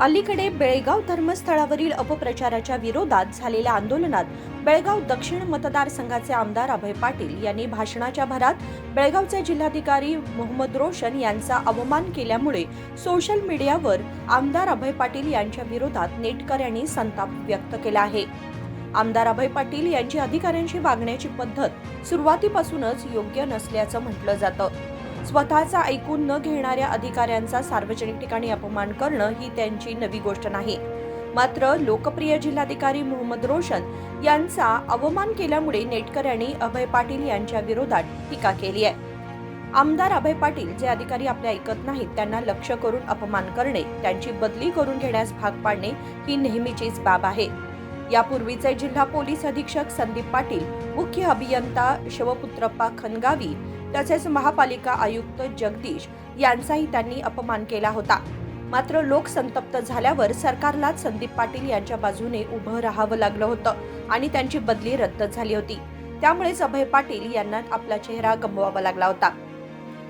अलीकडे बेळगाव धर्मस्थळावरील अपप्रचाराच्या विरोधात झालेल्या आंदोलनात बेळगाव दक्षिण मतदारसंघाचे आमदार अभय पाटील यांनी भाषणाच्या भरात बेळगावचे जिल्हाधिकारी मोहम्मद रोशन यांचा अवमान केल्यामुळे सोशल मीडियावर आमदार अभय पाटील यांच्या विरोधात नेटकऱ्यांनी संताप व्यक्त केला आहे. आमदार अभय पाटील यांची अधिकाऱ्यांशी वागण्याची पद्धत सुरुवातीपासूनच योग्य नसल्याचं म्हटलं जातं. स्वतःचा ऐकून न घेणाऱ्या अधिकाऱ्यांचा सार्वजनिक ठिकाणी अपमान करणं ही त्यांची नवी गोष्ट नाही. मात्र लोकप्रिय जिल्हाधिकारी मोहम्मद रोशन यांचा अवमान केल्यामुळे नेटकऱ्यांनी अभय पाटील यांच्या विरोधात टीका केली आहे. आमदार अभय पाटील जे अधिकारी आपल्या ऐकत नाहीत त्यांना लक्ष करून अपमान करणे त्यांची बदली करून घेण्यास भाग पाडणे ही नेहमीचीच बाब आहे. यापूर्वीचे जिल्हा पोलीस अधीक्षक संदीप पाटील मुख्य अभियंता शिवपुत्रप्पा खनगावी तसेच महापालिका आयुक्त जगदीश यांचाही त्यांनी अपमान केला होता. मात्र लोक संतप्त झाल्यावर सरकारलाच संदीप पाटील यांच्या बाजूने उभं राहावं लागलं होतं आणि त्यांची बदली रद्द झाली होती. त्यामुळेच अभय पाटील यांना आपला चेहरा गमवावा लागला होता.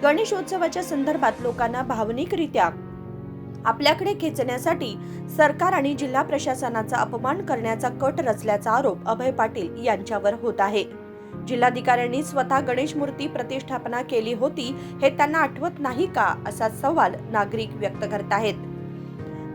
गणेशोत्सवाच्या संदर्भात लोकांना भावनिकरित्या आपल्याकडे खेचण्यासाठी सरकार आणि जिल्हा प्रशासनाचा अपमान करण्याचा कट रचल्याचा आरोप अभय पाटील यांच्यावर होत आहे. जिल्हाधिकाऱ्यांनी स्वतः गणेश मूर्ती प्रतिष्ठापना केली होती हे त्यांना आठवत नाही का असा सवाल नागरिक व्यक्त करत आहेत.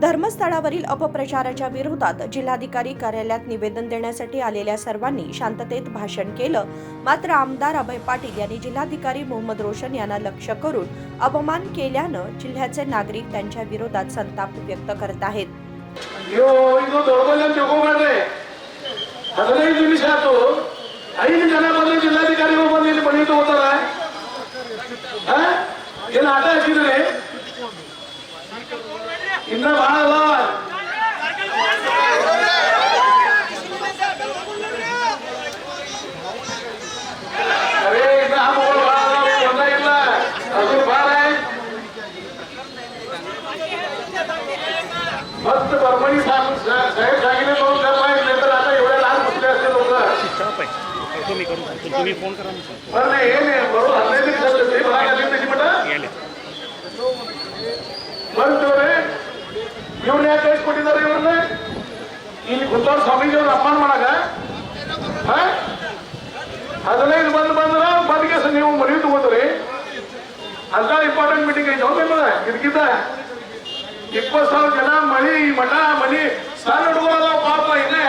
धर्मस्थळावरील अपप्रचाराच्या विरोधात जिल्हाधिकारी कार्यालयात निवेदन देण्यासाठी आलेल्या सर्वांनी शांततेत भाषण केलं. मात्र आमदार अभय पाटील यांनी जिल्हाधिकारी मोहम्मद रोशन यांना लक्ष करून अपमान केल्यानं जिल्ह्याचे नागरिक त्यांच्या विरोधात संताप व्यक्त करत आहेत. ಏನ್ ಆಟ ಹಾಕಿದ್ರಿ ಇನ್ನ ಬಹಳ ಅದಾವ ಅರೇ ಇನ್ನ ಹಬ್ಬಗಳು ಬಹಳ ಅದಾವ ಒಂದೇ ಇಲ್ಲ ಅದು ಬಾಳ फक्त परभणी साहेब साहेब सांगितले दोन घर माहिती तर आता एवढ्या लहान बसले असते लोक स्टॉप आहे तुम्ही करून तुम्ही तुम्ही फोन करा ना सर पण नाही हे नाही बरोबर ಇವ್ರು ಯಾಕೆ ಕಳಿಸ್ಕೊಟ್ಟಿದ್ದಾರೆ ಇವ್ರನ್ನ ಇಲ್ಲಿ ಕುಂತವ್ರ ಸ್ವಾಮೀಜಿಯವ್ರ ಅಪಮಾನ ಮಾಡಾಕ ಹಾ? ಹದಿನೈದು ಬಂದು ಬಂದ್ರ ಬಂದ್ಕೆ ನೀವು ಮನವಿ ತಗೋತೀರಿ ಅಂತ ಇಂಪಾರ್ಟೆಂಟ್ ಮೀಟಿಂಗ್ ಐತೆ ಹೌದು ನಿಮ್ಮದ ಇದಕ್ಕಿಂತ ಇಪ್ಪತ್ತು ಸಾವಿರ ಜನ ಮಳಿ ಮಠ ಮನಿ ಸಣ್ಣ ಹುಡುಗರ ಪಾಪ ಇದೆ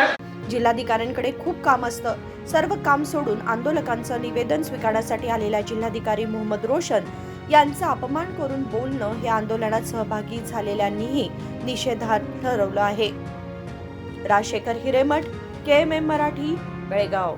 जिल्हाधिकाऱ्यांकडे खूप काम असतं सर्व काम सोडून आंदोलकांचं निवेदन स्वीकारण्यासाठी आलेला जिल्हाधिकारी मोहम्मद रोशन यांचा अपमान करून बोलणं हे आंदोलनात सहभागी झालेल्यांनीही निषेधार्थ ठरवलं आहे. Rajshekhar Hiremath K M M Marathi Belgaum.